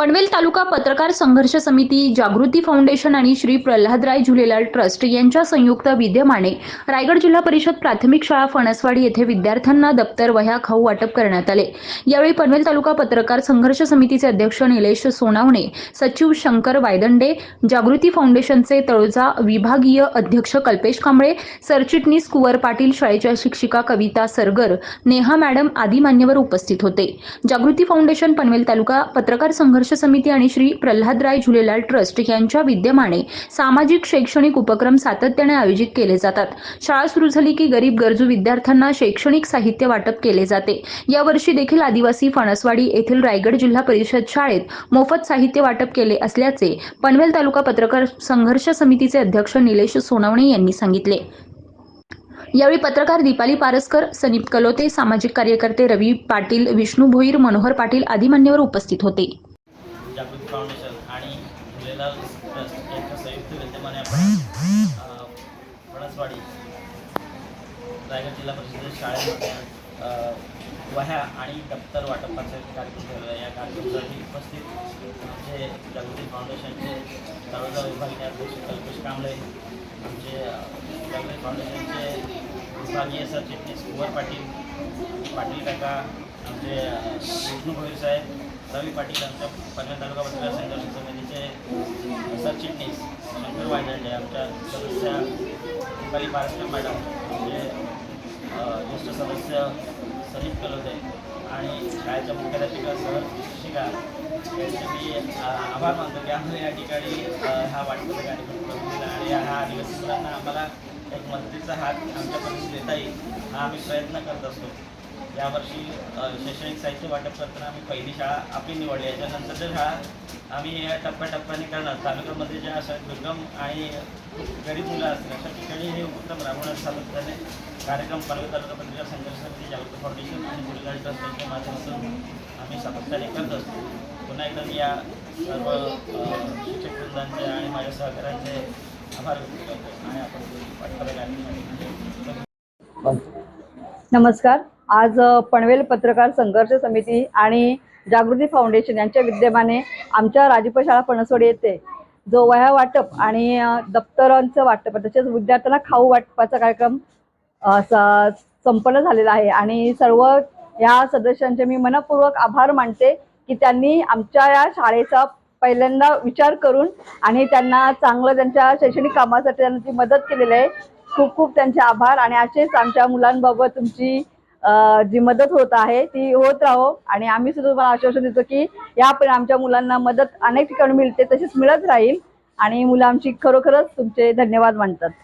पनवेल तालुका पत्रकार संघर्ष समिती जागृती फाउंडेशन आणि श्री प्रल्हादराय झुलेलाल ट्रस्ट यांच्या संयुक्त विद्यमाने रायगड जिल्हा परिषद प्राथमिक शाळा फणसवाडी येथे विद्यार्थ्यांना दप्तर वह्या खाऊ वाटप करण्यात आले. यावेळी पनवेल तालुका पत्रकार संघर्ष समितीचे अध्यक्ष निलेश सोनावणे सचिव शंकर वायदंडे जागृती फाउंडेशनचे तळोजा विभागीय अध्यक्ष कल्पेश कांबळे सरचिटणीस कुवर पाटील शाळेच्या शिक्षिका कविता सरगर नेहा मॅडम आदी मान्यवर उपस्थित होते. जागृती फाउंडेशन पनवेल तालुका पत्रकार संघर्ष समिती आणि श्री प्रल्हादराय झुलेलाल ट्रस्ट यांच्या विद्यमाने सामाजिक शैक्षणिक उपक्रम सातत्याने आयोजित केले जातात. शाळा सुरू झाली की गरीब गरजू विद्यार्थ्यांना शैक्षणिक साहित्य वाटप केले जाते. यावर्षी देखील आदिवासी फणसवाडी येथील रायगड जिल्हा परिषद शाळेत मोफत साहित्य वाटप केले असल्याचे पनवेल तालुका पत्रकार संघर्ष समितीचे अध्यक्ष निलेश सोनवणे यांनी सांगितले. यावेळी पत्रकार दीपाली पारसकर सनीप कलोते सामाजिक कार्यकर्ते रवी पाटील विष्णू भोईर मनोहर पाटील आदी मान्यवर उपस्थित होते. जागृती फाउंडेशन आणि झुलेलाल ट्रस्ट यांच्या संयुक्त विद्यमाने आपण फणसवाडी रायगड जिल्हा परिषद शाळेमध्ये वह्या आणि दप्तर वाटपाचे कार्यक्रम ठेवलेला या कार्यक्रमासाठी उपस्थित आमचे जागृती फाउंडेशनचे तळोजा विभागीय अध्यक्ष कल्पेश कांबळे आमचे जागृती फाउंडेशनचे विभागीय सरचिटणीस कुंवर पाटील पाटील काका आमचे विष्णू भोईर साहेब रवी पाटील आमच्या पनवेल तालुका पत्रकार संघर्ष समितीचे सरचिटणीस शंकर वायदंडे आमच्या सदस्य दीपाली पारस्कर मॅडम म्हणजे ज्येष्ठ सदस्य सलीम कलोदे आणि शाळेच्या मुख्याध्यापिका सह शिक्षिका यांचे मी आभार मानतो की आम्हाला या ठिकाणी हा वाटपाचा कार्यक्रम करून दिला आणि हा आदिवासी मुलांना आम्हाला एक मदतीचा हात आमच्यापर्यंत देता येईल हा आम्ही प्रयत्न करत असतो. यावर्षी शैक्षणिक साहित्य वाटप करताना आम्ही पहिली शाळा आपली निवडली. याच्यानंतरच्या शाळा आम्ही या टप्प्याटप्प्याने करणार. तालुक्यामध्ये ज्या अशा दुर्गम आणि गरीब मुलं असतील अशा ठिकाणी हे उत्तम राबवण्यात सातत्याने कार्यक्रम पनवेल तालुका पत्रिका संघर्ष समिती जागृती फाउंडेशन आणि गुरुगाडी ट्रस्ट यांच्या माध्यमातून आम्ही सातत्याने करत असतो. पुन्हा एकदा मी या सर्व शिक्षक वृंदांचे आणि माझ्या सहकाऱ्यांचे आभार व्यक्त करतो. आणि आपण पाठवायला नमस्कार. आज पनवेल पत्रकार संघर्ष समिती आणि जागृती फाउंडेशन यांच्या विद्यमाने आमच्या राजप पणसोडी येते येथे जो वह्या वाटप आणि दप्तरांचं वाटप तसेच विद्यार्थ्यांना खाऊ वाटपाचा कार्यक्रम संपन्न झालेला आहे. आणि सर्व या सदस्यांचे मी मनपूर्वक आभार मानते की त्यांनी आमच्या या शाळेचा पहिल्यांदा विचार करून आणि त्यांना चांगलं त्यांच्या शैक्षणिक कामासाठी त्यांना ती मदत केलेली आहे. खूप खूप त्यांचे आभार आणि असेच आमच्या मुलांबाबत तुमची जी मदत होत आहे ती होत राहो. आणि आम्ही सुद्धा तुम्हाला आश्वासन देतो की यापुढे आमच्या मुलांना मदत अनेक ठिकाणी मिळते तशीच मिळत राहील. आणि मुलं आमची खरोखरच तुमचे धन्यवाद मानतात.